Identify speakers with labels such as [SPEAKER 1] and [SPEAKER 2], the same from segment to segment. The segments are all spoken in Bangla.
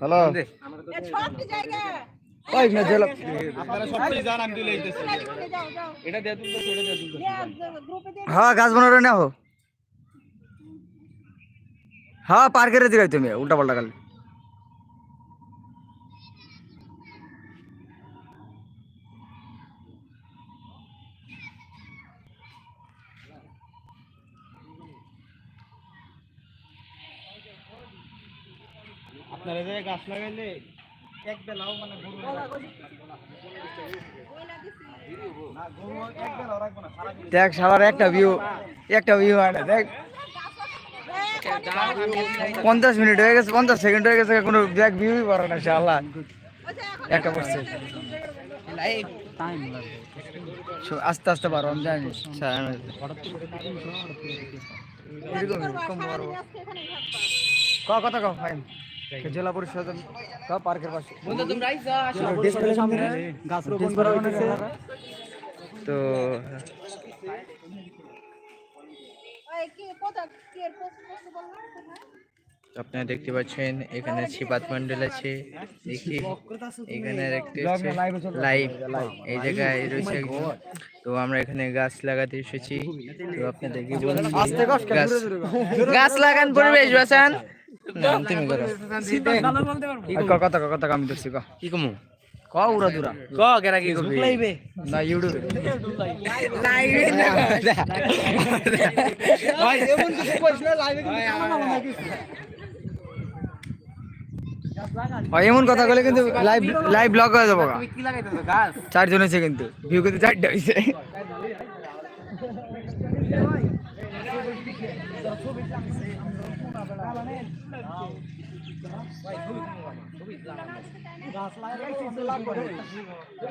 [SPEAKER 1] হ্যালো।
[SPEAKER 2] এ সব জায়গা?
[SPEAKER 1] ওই না জেলা
[SPEAKER 3] আপনারা সবটাই জান আমি তুলে দিতেছি। এটা
[SPEAKER 1] হ্যাঁ গাছ না হো হ্যাঁ পার্কের দিকে তুমি উল্টা পাল্টা কাল
[SPEAKER 3] আপনারা যে গাছ লাগাইলে এক বেলাও মানে গরু
[SPEAKER 1] দেখ সবার একটা ভিউ একটা ভিউ হয় না দেখ। পঞ্চাশ মিনিট হয়ে গেছে পঞ্চাশ সেকেন্ড হয়ে গেছে কোনো দেখ ভিউই পড়ে না শালা। একটা পড়ছে আস্তে আস্তে পারো আমি জানি সারা রাত। এরকমই, কম পারব। ক কত কম ফাইন? জেলা পরিষদ পার্কের পাশে। তো
[SPEAKER 4] আপনারা দেখতে পাচ্ছেন এখানে ছিপাত মন্ডল আছে। দেখি এখানে দেখতে
[SPEAKER 1] Vlog না live এ চলবে?
[SPEAKER 4] লাইভ এই জায়গায় রয়েছে একজন। তো আমরা এখানে গাছ লাগাতে এসেছি। তো
[SPEAKER 1] আস্তে কর
[SPEAKER 4] গাছ গাছ লাগান পরিবেশ বাঁচান না, তুমি করো।
[SPEAKER 1] ক কত ক কত আমি দেখছি ক।
[SPEAKER 4] কমু?
[SPEAKER 1] ক উড়া দুরা।
[SPEAKER 4] ক কেরা কি করবি?
[SPEAKER 1] না ইউটিউবে হয় এমন কথা বলে কিন্তু লাইভ লাইভ ব্লগ হয়ে যাব চারজন হয়েছে কিন্তু। ভিউ কিন্তু চারটে হয়েছে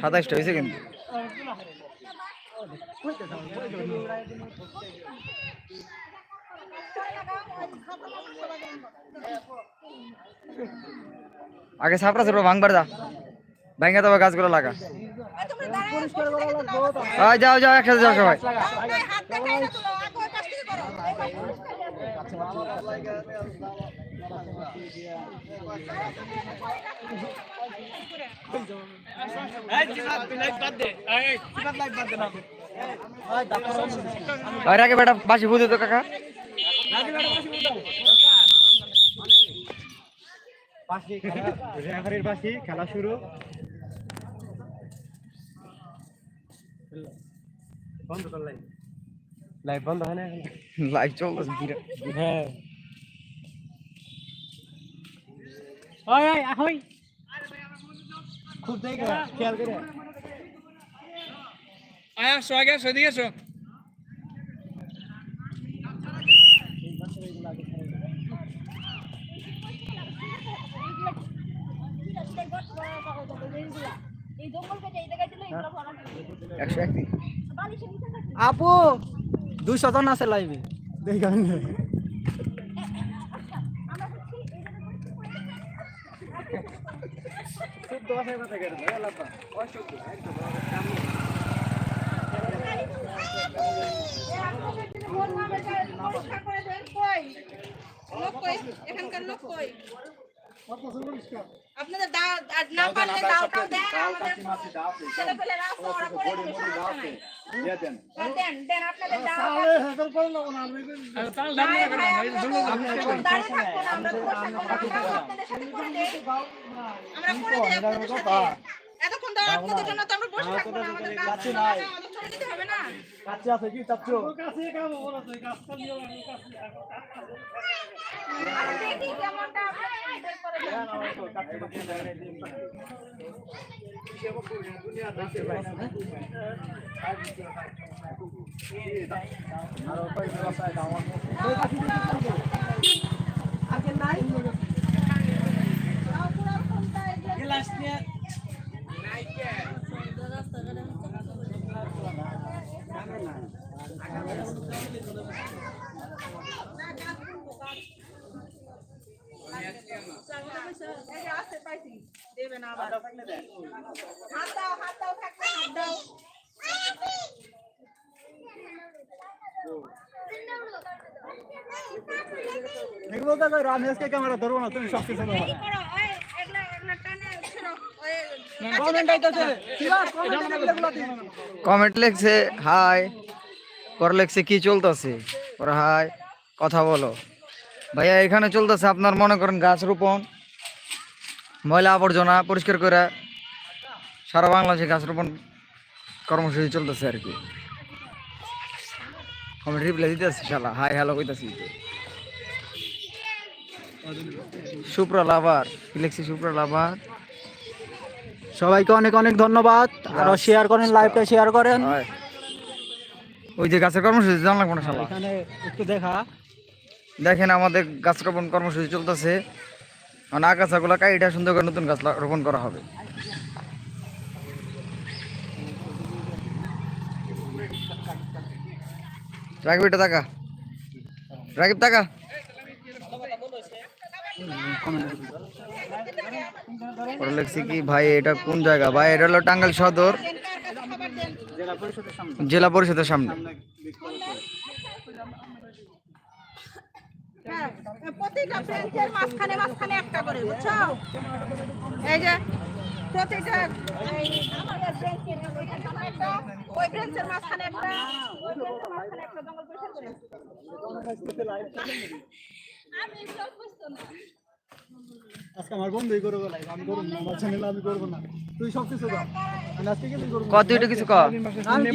[SPEAKER 1] সাতাইশটা হয়েছে কিন্তু। আগে সাপড়া সাপড়া ভাঙবার দা ভাঙা তবে গাছগুলো লাগা। যাও যাও একসাথে যাও সবাই।
[SPEAKER 2] আগে
[SPEAKER 1] বেটা বাসি বুঝে তো কাকা।
[SPEAKER 3] রেফারির পাশে খেলা শুরু। বন্ধ কর লাইভ বন্ধ হয় না
[SPEAKER 1] লাইভ চলতেছে বিরাট
[SPEAKER 3] হ্যাঁ। ওই ওই আহই খুব দেখে খেয়াল করে।
[SPEAKER 5] আয় আসো আগে আসো এদিকে আসো।
[SPEAKER 1] আপু! দুইশো জন আছে লাইভে
[SPEAKER 2] কই এখানকার লোক কই? আপনাদের দাও না পারলে দাও টাও দেন আমাদের ছেলে পেলে রাস্তা ওরা করে দিবে সমস্যা নাই হ্যাঁ, দেন দেন আপনাদের দাও
[SPEAKER 5] তাহলে
[SPEAKER 2] নাই
[SPEAKER 5] দাম
[SPEAKER 2] ভাই আমরা দাঁড়িয়ে থাকব না আমরা পরিষ্কার আপনাদের সাথে করে দেই আমরা করে দেই আপনাদের সাথে এতক্ষণ দাঁড়া আপনাদের জন্য তো আমরা বসে থাকব না আমাদের কাজ ছিল না, আমাদের হবে না।
[SPEAKER 3] কাছে আছে কি চাচ্ছো?
[SPEAKER 2] দেখি কেমনটা আপনারা বের করে দেন দাও পুরো ফোনটা এগুলো এই যে আছে পাইছি দেবে না আবার হাত
[SPEAKER 6] আজকে ক্যামেরা ধরবো না তুমি সব
[SPEAKER 2] এই করো, ওই এগুলা এগুলা টানে ছেড়ো, ওই
[SPEAKER 6] কমেন্ট
[SPEAKER 1] লিখছে হাই পরে লিখছে, কি চলতেছে? পরে হাই কথা বলো। ভাইয়া, এখানে চলতেছে আপনার, মনে করেন, গাছ রোপণ। ময়লা আবর্জনা পরিষ্কার করে সারা বাংলাদেশে গাছ রোপণ কর্মসূচি চলতেছে আর কি। কমেন্ট রিপ্লাই দিতেছি, শালা। হাই হ্যালো কইতাছি। Supra lover. লিখছি? Supra lover.
[SPEAKER 6] সবাইকে অনেক অনেক ধন্যবাদ। আরও শেয়ার করেন লাইভটা শেয়ার করেন।
[SPEAKER 1] ওই যে গাছের কর্মসূচি জানলাম না শালা?
[SPEAKER 6] এখানে একটু দেখা।
[SPEAKER 1] দেখেন আমাদের গাছ রোপণ কর্মসূচি চলতেছে। মানে আগাছাগুলো কাইটা সুন্দর করে নতুন গাছ রোপণ করা হবে। রাকিব এটা টাকা রাকিব টাকা কি? ভাই এটা কোন জায়গা? ভাই এটা হলো টাঙ্গাইল সদর। জেলা পরিষদের সামনে।
[SPEAKER 2] প্রতিটা আমি এগুলো বুঝতো না।
[SPEAKER 6] আজকে আমার বন্ধুই করব লাইভ আমি করব না আমার চ্যানেল আমি করব না। তুই সব কিছু কর। আমি আজকে কিছু করব
[SPEAKER 1] ক তুই কিছু ক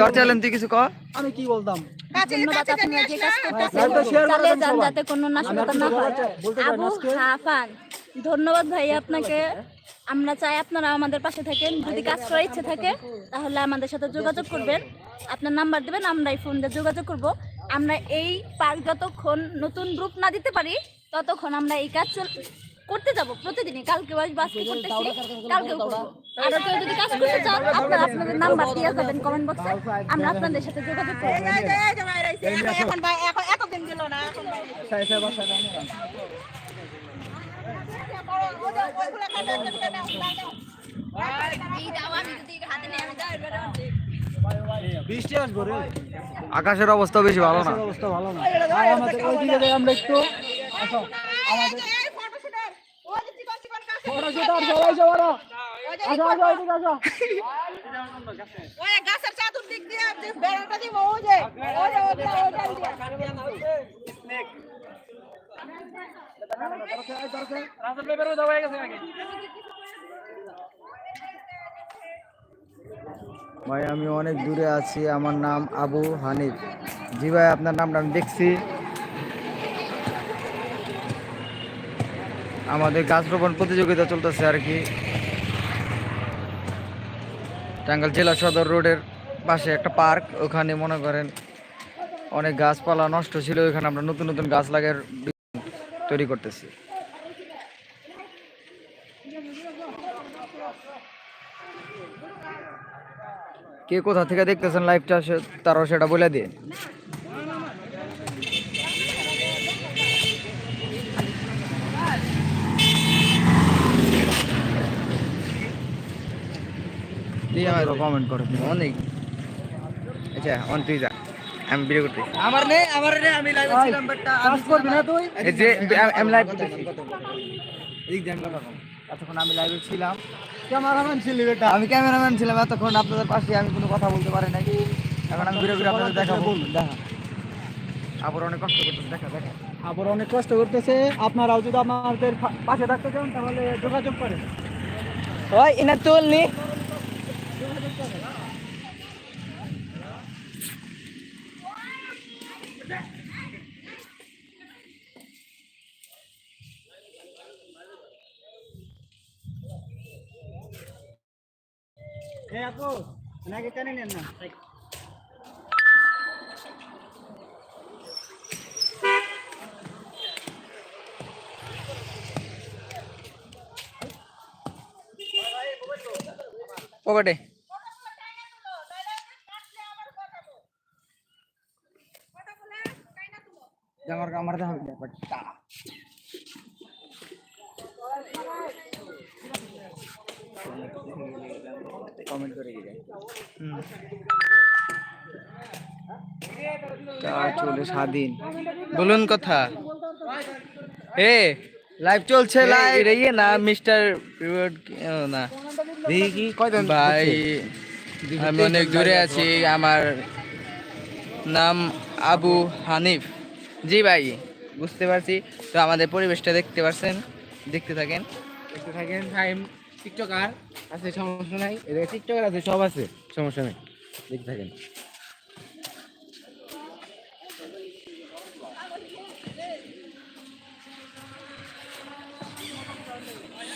[SPEAKER 1] তোর চ্যালেঞ্জ তুই কিছু ক
[SPEAKER 6] আমি কি বলতাম?
[SPEAKER 5] ধন্যবাদ
[SPEAKER 2] কাছে
[SPEAKER 5] আপনারা যে কাজ করতেছেন
[SPEAKER 6] লাইভটা share করে
[SPEAKER 5] চালিয়ে
[SPEAKER 6] দেন
[SPEAKER 5] যান
[SPEAKER 6] সবাই।
[SPEAKER 5] যাতে কোনো নাশকতা না হয় ধন্যবাদ ভাই আপনাকে। আমরা চাই আপনারা আমাদের পাশে থাকেন। যদি কাজ করার ইচ্ছে থাকে তাহলে আমাদের সাথে যোগাযোগ করবেন। আপনার নাম্বার দেবেন আমরা এই ফোন দিয়ে যোগাযোগ করব। আমরা এই পার্ক যতক্ষণ নতুন গ্রুপ না দিতে পারি ততক্ষণ আমরা এই কাজ চল- করতে যাব প্রতিদিনই। কালকে আসব আজকে করতেছি কালকেও করব। আর কেউ যদি কাজ করতে চান আপনারা আপনাদের নাম্বার দিয়ে যাবেন কমেন্ট বক্সে আমরা আপনাদের সাথে যোগাযোগ করব।
[SPEAKER 2] এখন এখন ভাই এখন এতদিন গেল না এখন।
[SPEAKER 6] বৃষ্টি আসব রে।
[SPEAKER 1] আকাশের অবস্থা বেশি ভালো না।
[SPEAKER 6] অবস্থা ভালো না। আমাদের ওইদিকে আমরা একটু।
[SPEAKER 2] গাছ।
[SPEAKER 6] ওরা সেটা আর সবাই সবার
[SPEAKER 2] ওই যে
[SPEAKER 6] আসো আসো ওইদিকে আসো
[SPEAKER 2] ওই গাছের চাদর দিক দিয়ে যে বেড়াটা দিব, ওই যে, ওই যে, ওইটা, ওইটা দিয়ে।
[SPEAKER 1] ভাই, আমি অনেক দূরে আছি। আমার নাম আবু হানিফ। জি ভাই, আপনার নামটা আমি দেখছি। আমাদের গাছ রোপণ প্রতিযোগিতা চলতেছে আর কি। টাঙ্গাল জেলা সদর রোডের পাশে একটা পার্ক। ওখানে মনে করেন অনেক গাছপালা নষ্ট ছিল। ওখানে আমরা নতুন নতুন গাছ লাগার তৈরি করতেছি। কে কোথা থেকে দেখতেছেন লাইভটা তারাও সেটা বলে দিয়ে কমেন্ট করে। অনেক। আচ্ছা অন তুই যা। আমি ভিডিও করতে
[SPEAKER 6] আমার নেই আমার নেই আমি লাইভে ছিলাম বাট কাজ করবি না তুই?
[SPEAKER 1] এই যে আমি লাইভ করতেছি
[SPEAKER 6] এদিক দেন কথা এতক্ষণ আমি লাইভে ছিলাম।
[SPEAKER 1] আমি ক্যামেরাম্যান ছিলাম এতক্ষণ আপনাদের পাশে আমি কোনো কথা বলতে পারি নাই। এখন আমি ঘুরে ঘুরে আপনাদের দেখাবো। দেখা। আবার অনেক কষ্ট করতেছে দেখা দেখা।
[SPEAKER 6] আবার অনেক কষ্ট করতেছে। আপনারাও যদি আমাদের পাশে থাকতে চান তাহলে যোগাযোগ করেন।
[SPEAKER 1] ওই এনা তুল নি।
[SPEAKER 6] এই আপু নাকি টেনে নেন না
[SPEAKER 1] পকেটে আমার আমার দেখা ব্যাপারটা কমেন্ট করে চলে স্বাধীন বলুন কথা। এ লাইভ চলছে লাইভ
[SPEAKER 4] ইয়ে না মিস্টার রিওয়ার্ড না।
[SPEAKER 3] দেখি
[SPEAKER 4] ভাই আমি অনেক দূরে আছি আমার নাম আবু হানিফ। জি ভাই বুঝতে পারছি। তো আমাদের পরিবেশটা দেখতে পারছেন দেখতে থাকেন।
[SPEAKER 3] দেখতে থাকেন টাইম টিকটকার আছে সমস্যা নাই। এদের টিকটকার আছে সব আছে সমস্যা নাই। দেখতে থাকেন।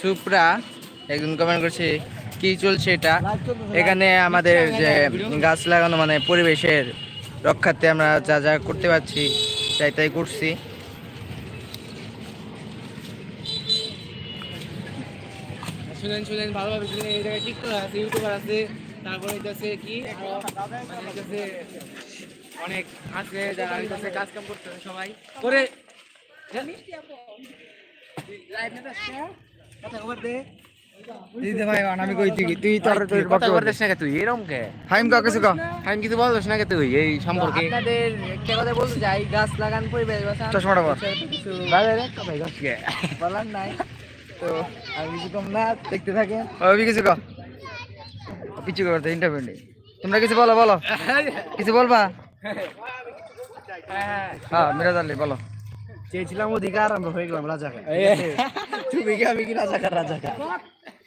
[SPEAKER 4] সুপ্রা একজন কমেন্ট করছে কি চলছে এটা? এখানে আমাদের যে গাছ লাগানো মানে পরিবেশের রক্ষার্থে আমরা যা যা করতে পারছি তাই তাই করছি।
[SPEAKER 3] শুনেন শুনেন ভালোভাবে শুনেন। এই জায়গায় টিকটকার আছে ইউটিউবার আছে। তারপরে হইতাছে কি মানে হইতাছে অনেক আছে যারা হইতাছে কাজ কাম করতেছে সবাই। করে লাইভ নেতা কথা খবর দে
[SPEAKER 1] দিদি ভাই আমি কইছি কি তুই তোর তোর বক্তব্য
[SPEAKER 3] খবর না তুই? এরকম কে?
[SPEAKER 1] হাইম কা কিছু কা
[SPEAKER 3] আমি কিছু বলছিস না কে তুই? এই সম্পর্কে।
[SPEAKER 4] আপনাদের একটা কথা বলতে চাই গাছ লাগান পরিবেশ বাঁচান।
[SPEAKER 1] চশমাটা পর।
[SPEAKER 4] কিছু
[SPEAKER 3] রে কথা গাছ কে?
[SPEAKER 4] বলার নাই। তো আমি কিছু কম না দেখতে থাকেন।
[SPEAKER 1] ওই কিছু কা পিছু করতে ইন্টারভিউ নেই। তোমরা কিছু বলো বলো। কিছু বলবা? হ্যাঁ মিরাজ আলী বলো।
[SPEAKER 3] চেয়েছিলাম অধিকার আমরা হয়ে গেলাম রাজা তুমি কি আমি কি রাজা রাজা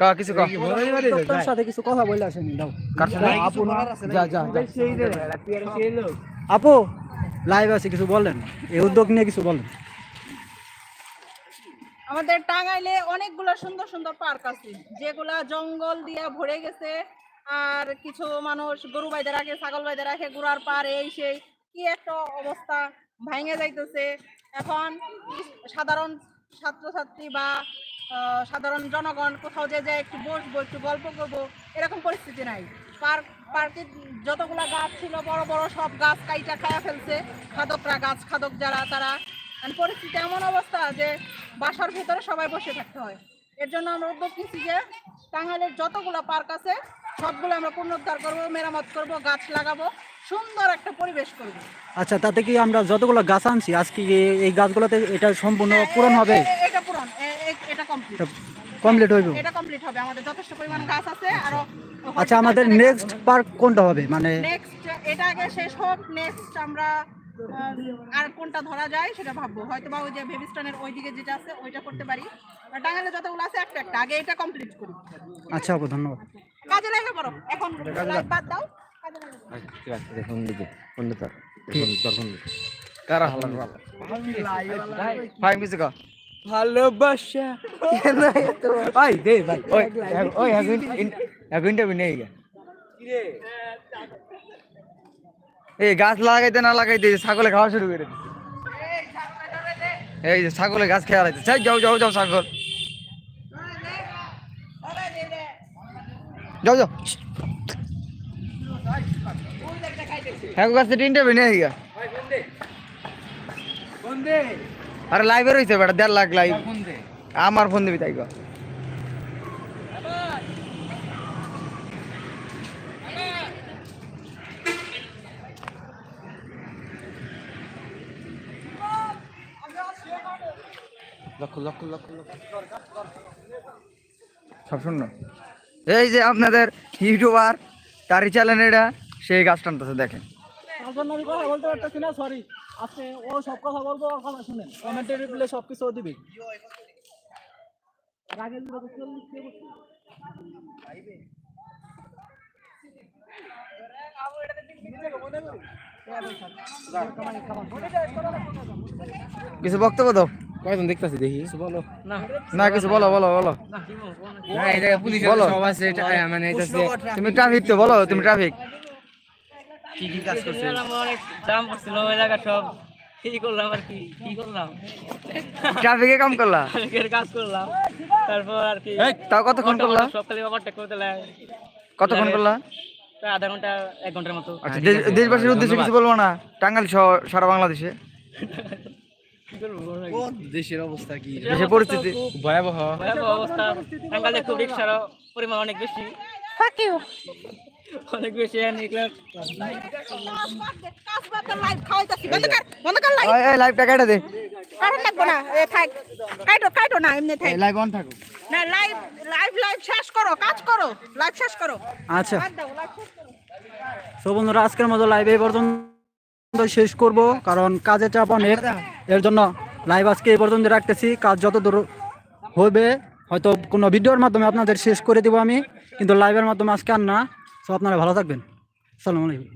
[SPEAKER 1] কা কিছু কা।
[SPEAKER 6] তোর সাথে কিছু কথা বলে আসেনি। দাও।
[SPEAKER 1] কার সাথে?
[SPEAKER 6] আপু না? যা যা যা। আপু লাইভ আছে কিছু বলেন। এই উদ্যোগ নিয়ে কিছু বলেন।
[SPEAKER 2] আমাদের টাঙ্গাইলে অনেকগুলো সুন্দর সুন্দর পার্ক আছে, যেগুলা জঙ্গল দিয়ে ভরে গেছে, আর কিছু মানুষ, গরু বাইতে রাখে ছাগল বাইতে রাখে গুড়ার পার, এই সেই, কি একটা অবস্থা, ভাঙে যাইতেছে। এখন সাধারণ ছাত্রছাত্রী বা সাধারণ জনগণ কোথাও যে যায় একটু বসবো, একটু গল্প করব, এরকম পরিস্থিতি নাই। পার্ক পার্কে যতগুলা গাছ ছিল, বড় বড় সব গাছ কাইটা খায়া ফেলছে। খাদকরা গাছ, খাদক যারা, তারা আর পরিস্থিতি এমন অবস্থা যে বাসার ভিতরে সবাই বসে থাকতে হয়। এর জন্য আমরা উদ্যোগ নিচ্ছি যে টাঙ্গাইলের যতগুলো পার্ক আছে সবগুলো আমরা পুনরুদ্ধার করব মেরামত করব গাছ লাগাবো সুন্দর একটা পরিবেশ করব।
[SPEAKER 6] আচ্ছা তাতে কি আমরা যতগুলো গাছ আনছি আজকে এই গাছগুলোতে এটা সম্পূর্ণ পূরণ হবে?
[SPEAKER 2] এটা পূরণ এটা কমপ্লিট
[SPEAKER 6] কমপ্লিট হইব।
[SPEAKER 2] এটা কমপ্লিট হবে আমাদের যথেষ্ট পরিমাণ গাছ আছে আরও
[SPEAKER 6] আচ্ছা আমাদের নেক্সট পার্ক কোনটা হবে? মানে
[SPEAKER 2] নেক্সট এটা আগে শেষ হোক নেক্সট আমরা আর কোনটা ধরা যায় সেটা ভাববো। হয়তো বা ওই যে ভেবিস্টনের ওই দিকে যেটা আছে ওইটা করতে পারি। আর টাঙ্গাইলে যতগুলো আছে একটা একটা। আগে এটা কমপ্লিট করি।
[SPEAKER 6] আচ্ছা আপু ধন্যবাদ।
[SPEAKER 2] কাজে লাগে পড়ো এখন লাইট বাদ দাও।
[SPEAKER 1] কা?
[SPEAKER 4] ভালোবাসা।
[SPEAKER 6] ভাই দে ভাই।
[SPEAKER 1] ওই ওই এক ইন্টারভিউ নেই গে এই গাছ লাগাইতে না লাগাইতে ছাগলে খাওয়া শুরু করে এই যে ছাগলে গাছ খেয়ে লাইতে চাই যাও যাও যাও ছাগল। যাও যাও। হ্যাঁ বেটা লাখ লাইভ আমার ফোন দিবি তাই
[SPEAKER 3] লক্ষ লক্ষ লক্ষ
[SPEAKER 1] সব শূন্য? এই যে আপনাদের ইউটিউবার তারই চ্যানেল এটা সেই গাছ টানতেছে দেখেন।
[SPEAKER 6] আমি কথা বলতে পারতেছি না সরি আপনি ও সব কথা বলব ওর কথা শুনেন। কমেন্টে সব কিছু ও দিবে।
[SPEAKER 1] কিছু বক্তব্য দাও।
[SPEAKER 3] কয়জন দেখতাছি দেখি? বলো
[SPEAKER 1] না কিছু বলো বলো বলো।
[SPEAKER 3] না এই পুলিশ
[SPEAKER 1] বলো।
[SPEAKER 3] সব আছে এটা মানে
[SPEAKER 1] তুমি ট্রাফিক তো বলো তুমি ট্রাফিক
[SPEAKER 3] কি কি কাজ করছে
[SPEAKER 4] অনেক দাম পড়ছিল এলাকা সব। কি করলাম আর কি? কি করলাম?
[SPEAKER 1] ট্রাফিকে কাম করলা?
[SPEAKER 4] অনেকের কাজ করলাম। তারপর আর কি?
[SPEAKER 1] তাও কতক্ষণ করলা?
[SPEAKER 4] সব খালি ওভারটেক করতে লাগে
[SPEAKER 1] কতক্ষণ করলা?
[SPEAKER 4] প্রায় আধা ঘণ্টা এক ঘণ্টার মতো।
[SPEAKER 1] আচ্ছা দেশবাসীর উদ্দেশ্যে কিছু বলব না? টাঙ্গাইল সহ সারা বাংলাদেশে?
[SPEAKER 3] দেশের অবস্থা কি?
[SPEAKER 1] দেশের পরিস্থিতি
[SPEAKER 3] ভয়াবহ।
[SPEAKER 4] ভয়াবহ অবস্থা। টাঙ্গালে খুব রিক্সার পরিমাণ অনেক বেশি।
[SPEAKER 3] অনেক বেশি
[SPEAKER 1] লাইভটা কেটে দে।
[SPEAKER 2] লাগবো না, থাক। না, এমনি থাক।
[SPEAKER 1] লাইভ অন থাকুক।
[SPEAKER 2] না, live, live, live শেষ করো, কাজ করো, live শেষ করো।
[SPEAKER 6] আচ্ছা। তো বন্ধুরা আজকের মতো লাইভ এই পর্যন্ত। শেষ করব, কারণ কাজে চাপ অনেক। এর জন্য লাইভ আজকে এই পর্যন্ত রাখতেছি। কাজ যত দূর হবে, হয়তো কোনো ভিডিওর মাধ্যমে আপনাদের শেষ করে দেবো আমি, কিন্তু লাইভের মাধ্যমে আজকে আর না। সো আপনারা ভালো থাকবেন। আসসালামু আলাইকুম।